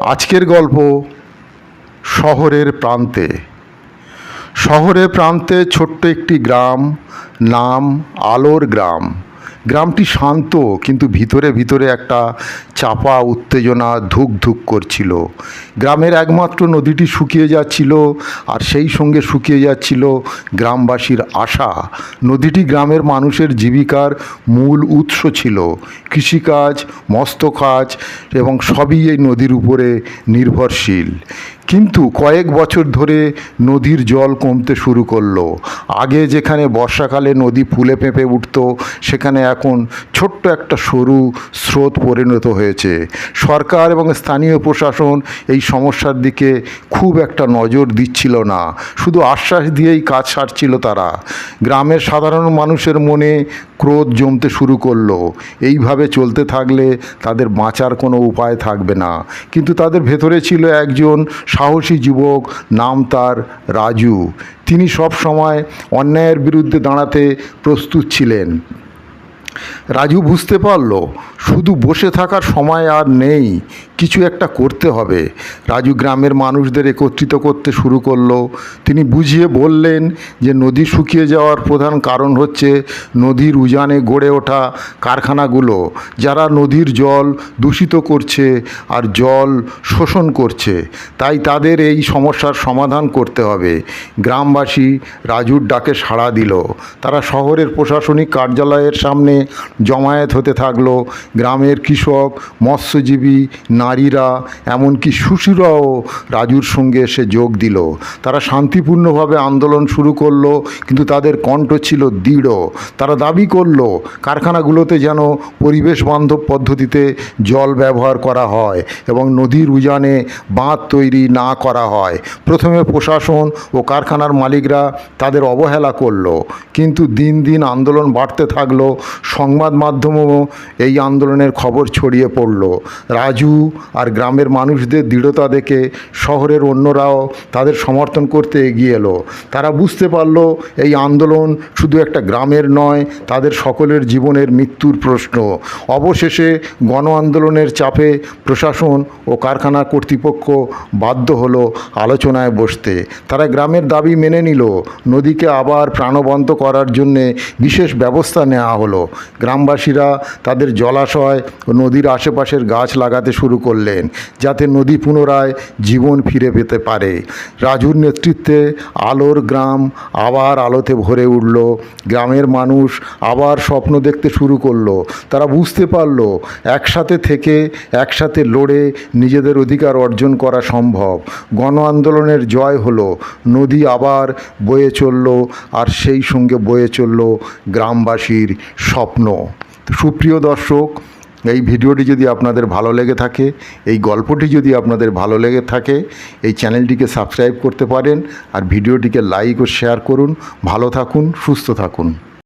আজকের গল্প শহরের প্রান্তে। শহরের প্রান্তে ছোট্ট একটি গ্রাম নাম আলোর গ্রাম। গ্রামটি শান্ত, কিন্তু ভিতরে ভিতরে একটা চাপা উত্তেজনা ধুক ধুক করছিল। গ্রামের একমাত্র নদীটি শুকিয়ে যাচ্ছিল, আর সেই সঙ্গে শুকিয়ে যাচ্ছিল গ্রামবাসীর আশা। নদীটি গ্রামের মানুষের জীবিকার মূল উৎস ছিল। কৃষিকাজ মস্ত কাজ এবং সবই এই নদীর উপরে নির্ভরশীল। কিন্তু কয়েক বছর ধরে নদীর জল কমতে শুরু করল। আগে যেখানে বর্ষাকালে নদী ফুলে পেঁপে উঠত, সেখানে এখন ছোট্ট একটা সরু স্রোত পরিণত হয়েছে। সরকার এবং স্থানীয় প্রশাসন এই সমস্যার দিকে খুব একটা নজর দিচ্ছিল না। শুধু আশ্বাস দিয়েই কাজ সারছিল তারা। গ্রামের সাধারণ মানুষের মনে ক্রোধ জমতে শুরু করল। এইভাবে চলতে থাকলে তাদের বাঁচার কোনো উপায় থাকবে না। কিন্তু তাদের ভেতরে ছিল একজন সাহসী যুবক, নাম তার রাজু। তিনি সব সময় অন্যায়ের বিরুদ্ধে দাঁড়াতে প্রস্তুত ছিলেন। রাজু বুঝতে পারল, শুধু বসে থাকার সময় আর নেই, কিছু একটা করতে হবে। রাজু গ্রামের মানুষদের একত্রিত করতে শুরু করল। তিনি বুঝিয়ে বললেন যে, নদী শুকিয়ে যাওয়ার প্রধান কারণ হচ্ছে নদীর উজানে গড়ে ওঠা কারখানাগুলো, যারা নদীর জল দূষিত করছে আর জল শোষণ করছে। তাই তাদের এই সমস্যার সমাধান করতে হবে। গ্রামবাসী রাজুর ডাকে সাড়া দিল। তারা শহরের প্রশাসনিক কার্যালয়ের সামনে জমায়েত হতে থাকল। গ্রামের কৃষক, মৎস্যজীবী, নারীরা, এমনকি সুশীরাও রাজুর সঙ্গে এসে যোগ দিল। তারা শান্তিপূর্ণভাবে আন্দোলন শুরু করল, কিন্তু তাদের কণ্ঠ ছিল দৃঢ়। তারা দাবি করল, কারখানাগুলোতে যেন পরিবেশ বান্ধব পদ্ধতিতে জল ব্যবহার করা হয় এবং নদীর উজানে বাঁধ তৈরি না করা হয়। প্রথমে প্রশাসন ও কারখানার মালিকরা তাদের অবহেলা করল, কিন্তু দিন দিন আন্দোলন বাড়তে থাকল। সংবাদ মাধ্যমও এই আন্দোলনের খবর ছড়িয়ে পড়ল। রাজু আর গ্রামের মানুষদের দৃঢ়তা দেখে শহরের অন্যরাও তাদের সমর্থন করতে এগিয়ে এলো। তারা বুঝতে পারল এই আন্দোলন শুধু একটা গ্রামের নয়, তাদের সকলের জীবনের মৃত্যুর প্রশ্ন। অবশেষে গণ আন্দোলনের চাপে প্রশাসন ও কারখানা কর্তৃপক্ষ বাধ্য হলো আলোচনায় বসতে। তারা গ্রামের দাবি মেনে নিল, নদীকে আবার প্রাণবন্ত করার জন্যে বিশেষ ব্যবস্থা নেওয়া হলো। গ্রামবাসীরা তাদের জলাশয় ও নদীর আশেপাশের গাছ লাগাতে শুরু করলেন, যাতে নদী পুনরায় জীবন ফিরে পেতে পারে। রাজুর নেতৃত্বে আলোর গ্রাম আবার আলোতে ভরে উঠল। গ্রামের মানুষ আবার স্বপ্ন দেখতে শুরু করল। তারা বুঝতে পারল, একসাথে থেকে একসাথে লড়ে নিজেদের অধিকার অর্জন করা সম্ভব। গণ আন্দোলনের জয় হলো, নদী আবার বয়ে চলল, আর সেই সঙ্গে বয়ে চলল গ্রামবাসীর স্বপ্ন। তো সুপ্রিয় দর্শক, এই ভিডিওটি যদি আপনাদের ভালো লেগে থাকে, এই গল্পটি যদি আপনাদের ভালো লেগে থাকে, এই চ্যানেলটিকে সাবস্ক্রাইব করতে পারেন আর ভিডিওটিকে লাইক ও শেয়ার করুন। ভালো থাকুন, সুস্থ থাকুন।